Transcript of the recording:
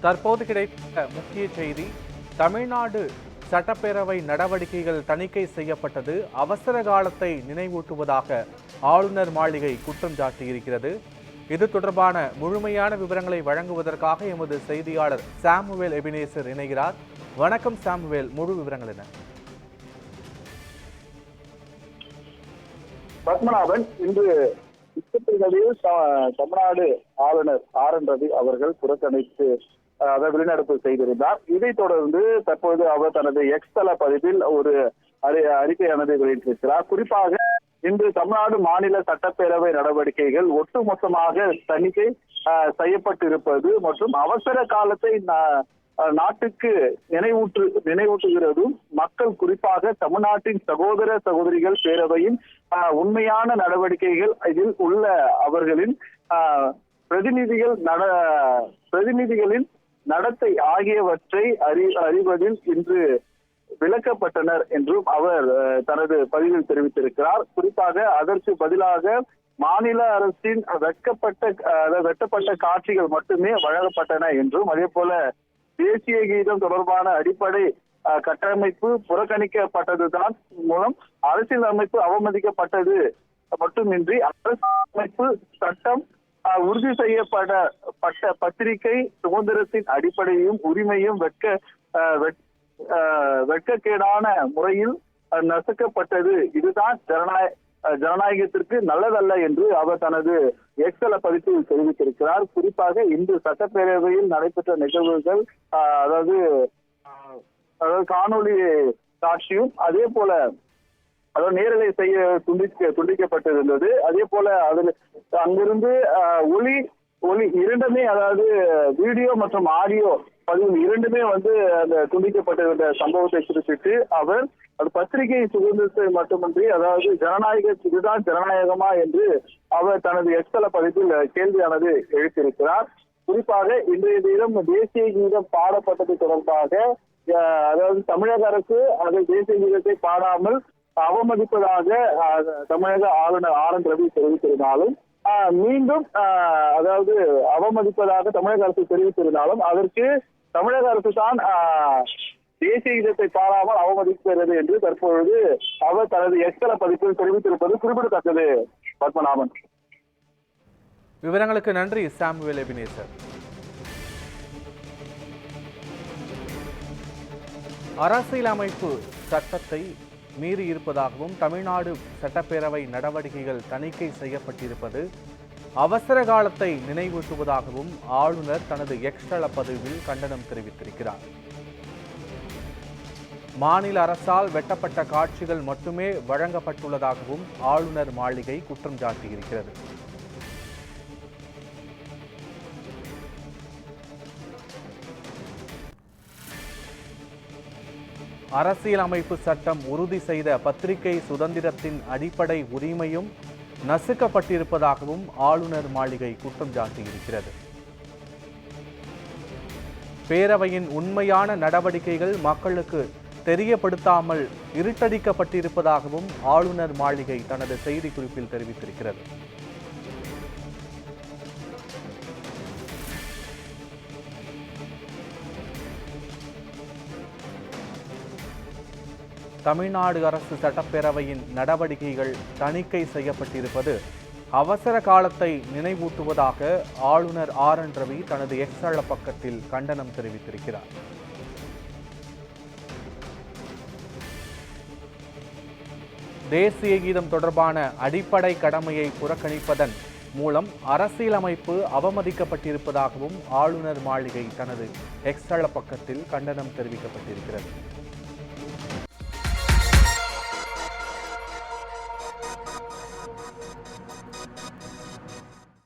தற்போது கிடைத்த முக்கிய செய்தி தமிழ்நாடு சட்டப்பேரவை நடவடிக்கைகள் தணிக்கை செய்யப்பட்டது. அவசர காலத்தை நினைவூட்டுவதாக ஆளுநர் மாளிகை குற்றம் சாட்டியிருக்கிறது. இது தொடர்பான முழுமையான விவரங்களை வழங்குவதற்காக எமது செய்தியாளர் சாமுவேல் எபினேசர் இணைகிறார். வணக்கம் சாமுவேல் முழு விவரங்கள் என்ன? பத்மநாபன் இன்று இக்கட்டுகளில் த- தமிழ்நாடு ஆளுநர் ஆர். என். ரவி அவர்கள் புறக்கணித்து அதை வெளிநடப்பு செய்திருந்தார். இதைத் தொடர்ந்து தற்போது அவர் தனது எக்ஸ்தல பதிவில் ஒரு அறி அறிக்கையானது வெளியிட்டிருக்கிறார். குறிப்பாக இன்று தமிழ்நாடு மாநில சட்டப்பேரவை நடவடிக்கைகள் ஒட்டுமொத்தமாக தணிக்கை செய்யப்பட்டிருப்பது மற்றும் அவசர காலத்தை நா- நாட்டுக்கு நினைவூற்று நினைவூட்டுகிறதும் மக்கள் குறிப்பாக தமிழ்நாட்டின் சகோதர சகோதரிகள் பேரவையின் உண்மையான நடவடிக்கைகள் இதில் உள்ள அவர்களின் பிரதிநிதிகள் நட பிரதிநிதிகளின் நடத்தை ஆகியவற்றை அறி அறிவதில் இன்று விளக்கப்பட்டனர் என்றும் அவர் தனது பதிவில் தெரிவித்திருக்கிறார். குறிப்பாக அதற்கு பதிலாக மாநில அரசின் வெட்கப்பட்ட வெட்டப்பட்ட காட்சிகள் மட்டுமே வழங்கப்பட்டன என்றும் அதே போல தேசிய கீதம் தொடர்பான அடிப்படை கட்டமைப்பு புறக்கணிக்கப்பட்டதுதான் மூலம் அரசியல் அமைப்பு அவமதிக்கப்பட்டது மட்டுமின்றி அரசு அமைப்பு சட்டம் உறுதி செய்யப்பட பட்ட பத்திரிகை சுதந்திரத்தின் அடிப்படையும் உரிமையும் வெட்க அஹ், வெட்- வெட்கக்கேடான முறையில் நசுக்கப்பட்டது. இதுதான் ஜனநாயக ஜனநாயகத்திற்கு நல்லதல்ல என்று அவர் தனது எக்ஸல பதிப்பில் தெரிவித்திருக்கிறார். குறிப்பாக இன்று சட்டப்பேரவையில் நடைபெற்ற நிகழ்வுகள் அஹ், அதாவது அஹ், அதாவது காணொளி காட்சியும் அதே போல அதாவது நேரலை செய்ய துண்டிக்க துண்டிக்கப்பட்டிருந்தது. அதே போல அதில் அங்கிருந்து அஹ், ஒளி ஒளி இரண்டுமே அதாவது வீடியோ மற்றும் ஆடியோ பதிவு இரண்டுமே வந்து அந்த துண்டிக்கப்பட்டிருந்த சம்பவத்தை குறிப்பிட்டு அவர் அது பத்திரிகை சுதந்திரத்தை மட்டுமின்றி அதாவது ஜனநாயக இதுதான் ஜனநாயகமா என்று அவர் தனது எக்ஸல பதிப்பில் கேள்வியானது எழுப்பியிருக்கிறார் குறிப்பாக இன்றைய தினம் தேசிய கீதம் பாடப்பட்டது தொடர்பாக அஹ், அதாவது தமிழக அரசு அதை தேசிய கீதத்தை பாடாமல் அவமதிப்பதாக தமிழக ஆளுநர் ஆர் என் ரவி தெரிவித்திருந்தாலும் மீண்டும் அதாவது அவமதிப்பதாக தமிழக அரசு தெரிவித்திருந்தாலும் அதற்கு தமிழக அரசு தான் தேசிய கீதத்தை பாராமல் அவமதிக்கிறது என்று தற்பொழுது அவர் தனது எக்ஸல பதிப்பில் தெரிவித்திருப்பது குறிப்பிடத்தக்கது பத்மநாபன். விவரங்களுக்கு நன்றி சாமுவேல் எபினேசர் அரசியலமைப்பு சட்டத்தை மீறி இருப்பதாகவும் தமிழ்நாடு சட்டப்பேரவை நடவடிக்கைகள் தணிக்கை செய்யப்பட்டிருப்பது அவசர காலத்தை நினைவூட்டுவதாகவும் ஆளுநர் தனது எக்ஸ்தள பதிவில் கண்டனம் தெரிவித்திருக்கிறார். மாநில அரசால் வெட்டப்பட்ட காட்சிகள் மட்டுமே வழங்கப்பட்டுள்ளதாகவும் ஆளுநர் மாளிகை குற்றம் சாட்டியிருக்கிறது. அரசியலமைப்பு சட்டம் உறுதி செய்த பத்திரிகை சுதந்திரத்தின் அடிப்படை உரிமையும் நசுக்கப்பட்டிருப்பதாகவும் ஆளுநர் மாளிகை குற்றம் சாட்டியிருக்கிறது. பேரவையின் உண்மையான நடவடிக்கைகள் மக்களுக்கு தெரியப்படுத்தாமல் இருட்டடிக்கப்பட்டிருப்பதாகவும் ஆளுநர் மாளிகை தனது செய்திக்குறிப்பில் தெரிவித்திருக்கிறது. தமிழ்நாடு அரசு சட்டப்பேரவையின் நடவடிக்கைகள் தணிக்கை செய்யப்பட்டிருப்பது அவசர காலத்தை நினைவூட்டுவதாக ஆளுநர் ஆர் என் ரவி தனது எக்ஸள பக்கத்தில் கண்டனம் தெரிவித்திருக்கிறார். தேசிய கீதம் தொடர்பான அடிப்படை கடமையை புறக்கணிப்பதன் மூலம் அரசியலமைப்பு அவமதிக்கப்பட்டிருப்பதாகவும் ஆளுநர் மாளிகை தனது எக்ஸ்தள பக்கத்தில் கண்டனம் தெரிவிக்கப்பட்டிருக்கிறது.